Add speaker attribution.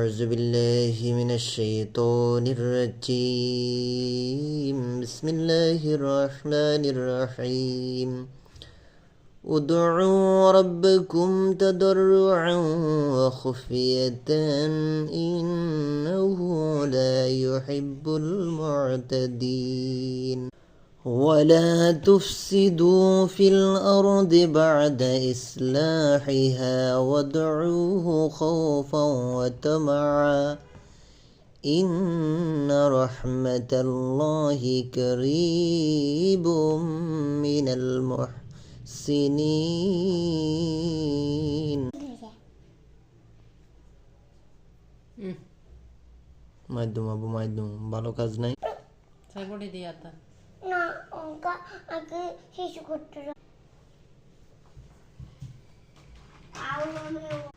Speaker 1: أعوذ بالله من الشيطان الرجيم. بسم الله الرحمن الرحيم. ادعوا ربكم تضرعا وخفية. إنه لا يحب المعتدين. ولا تفسدوا في الأرض بعد إصلاحها وادعوه خوفا وطمعا إن رحمة الله قريب من المحسنين মাধ্যম আবু মাধ্যম ভালো কাজ নাই
Speaker 2: সাইবডি দিয়ে আতা
Speaker 3: 나 뭔가 아기 시시 고추를 아우 너무